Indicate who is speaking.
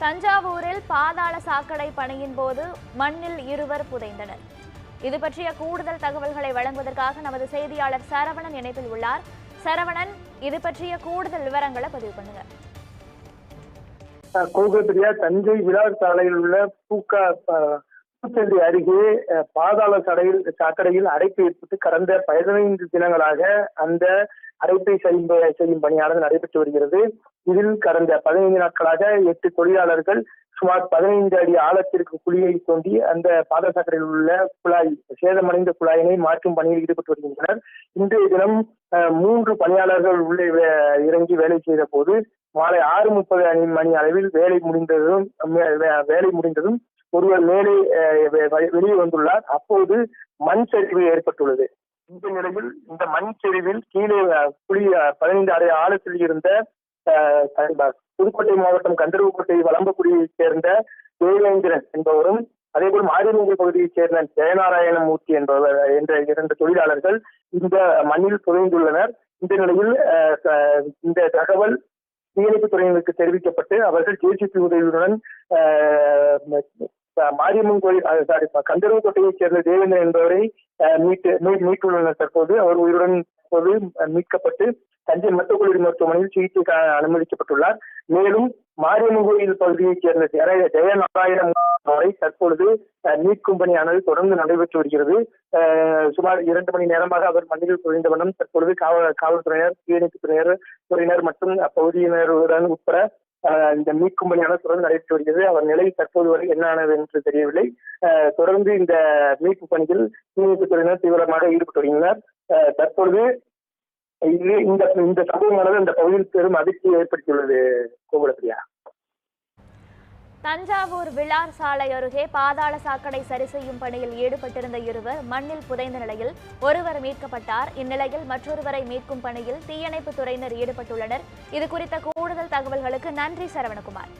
Speaker 1: தஞ்சாவூரில் பாதாள சாக்கடை பணியின் போது மண்ணில் இருவர் புதைந்தனர். இது பற்றிய கூடுதல் தகவல்களை வழங்குவதற்காக நமது செய்தியாளர் சரவணன் இணைப்பில் உள்ளார். சரவணன் இது பற்றிய கூடுதல் விவரங்களை பதிவு பண்ணுங்க.
Speaker 2: கோகப்பிரியா தஞ்சை விழார் சாலையில் உள்ள பூக்கா அஹ், அருகே அஹ், பாதாள சடையில் சாக்கடையில் அடைப்பு ஏற்பட்டு கடந்த பதினைந்து தினங்களாக அந்த அடைப்பை செய்யும் செய்யும் பணியானது நடைபெற்று வருகிறது. இதில் கடந்த பதினைந்து நாட்களாக எட்டு தொழிலாளர்கள் சுமார் பதினைந்து அடி ஆழத்திற்கு குழியை தோண்டி அந்த பாதசாக்கரையில் உள்ள குழாய் சேதமடைந்த குழாயினை மாற்றும் பணியில் ஈடுபட்டு வருகின்றனர். இன்றைய தினம் அஹ், மூன்று பணியாளர்கள் உள்ளே இறங்கி வேலை செய்த போது மாலை ஆறு முப்பது அணி மணி அளவில் வேலை முடிந்ததும் வே- வேலை முடிந்ததும் ஒருவர் மேலே அஹ், வெளியே வந்துள்ளார். அப்போது மண் சரிவு ஏற்பட்டுள்ளது. இந்த நிலையில் இந்த மண் சரிவில் கீழே அஹ், புலி பதினைந்து அரை ஆழத்தில் இருந்த அஹ், புதுக்கோட்டை மாவட்டம் கந்தர்வக்கோட்டை வலம்பக்குடியைச் சேர்ந்த தேவேந்திரன் என்பவரும் அதேபோல் மாரியமங்கல் பகுதியைச் சேர்ந்த ஜெயநாராயணமூர்த்தி என்பவர் என்ற இரண்டு தொழிலாளர்கள் இந்த மண்ணில் புதைந்துள்ளனர். இந்த நிலையில் அஹ், இந்த தகவல் தீயணைப்புத் துறையினருக்கு தெரிவிக்கப்பட்டு அவர்கள் ஜேசிபி உதவியுடன் மாரியம்மன் கோயில் சாரி கந்தர்வக்கோட்டையைச் சேர்ந்த தேவேந்திரன் என்பவரை மீட்டு மீட்டுள்ளனர் தற்போது அவர் உயிருடன் தற்போது மீட்கப்பட்டு தஞ்சை மருத்துவக் மருத்துவமனையில் சிகிச்சை அனுமதிக்கப்பட்டுள்ளார். மேலும் மாரியம்மன் கோயில் பகுதியைச் சேர்ந்த ஜெய ஜெயநாராயணன் அவரை தற்பொழுது அஹ், மீட்கும் பணியானது தொடர்ந்து நடைபெற்று வருகிறது. சுமார் இரண்டு மணி நேரமாக அவர் மண்ணில் குறைந்த வண்ணம் தற்பொழுது காவல் காவல்துறையினர் தீயணைப்புத் துறையினர் துறையினர் மற்றும் அப்பகுதியினருடன் உட்பட இந்த மீட்கும் பணியான தொடர்ந்து நடைபெற்று வருகிறது. அவர் நிலை தற்போது வரை என்னானது என்று தெரியவில்லை தொடர்ந்து இந்த மீட்பு பணியில் தீயணைப்புத் துறையினர் தீவிரமாக ஈடுபட்டு வருகின்றனர். அஹ், தற்பொழுது இது இந்த இந்த சம்பவமானது அந்த பகுதியில் பெரும் அதிர்ச்சியை ஏற்படுத்தியுள்ளது கோகுலப்பிரியா.
Speaker 1: தஞ்சாவூர் விழார் சாலை அருகே பாதாள சாக்கடை சரி செய்யும் பணியில் ஈடுபட்டிருந்த இருவர் மண்ணில் புதைந்த நிலையில் ஒருவர் மீட்கப்பட்டார். இந்நிலையில் மற்றொருவரை மீட்கும் பணியில் தீயணைப்பு துறையினர் ஈடுபட்டுள்ளனர். இது குறித்த கூடுதல் தகவல்களுக்கு நன்றி சரவணகுமார்.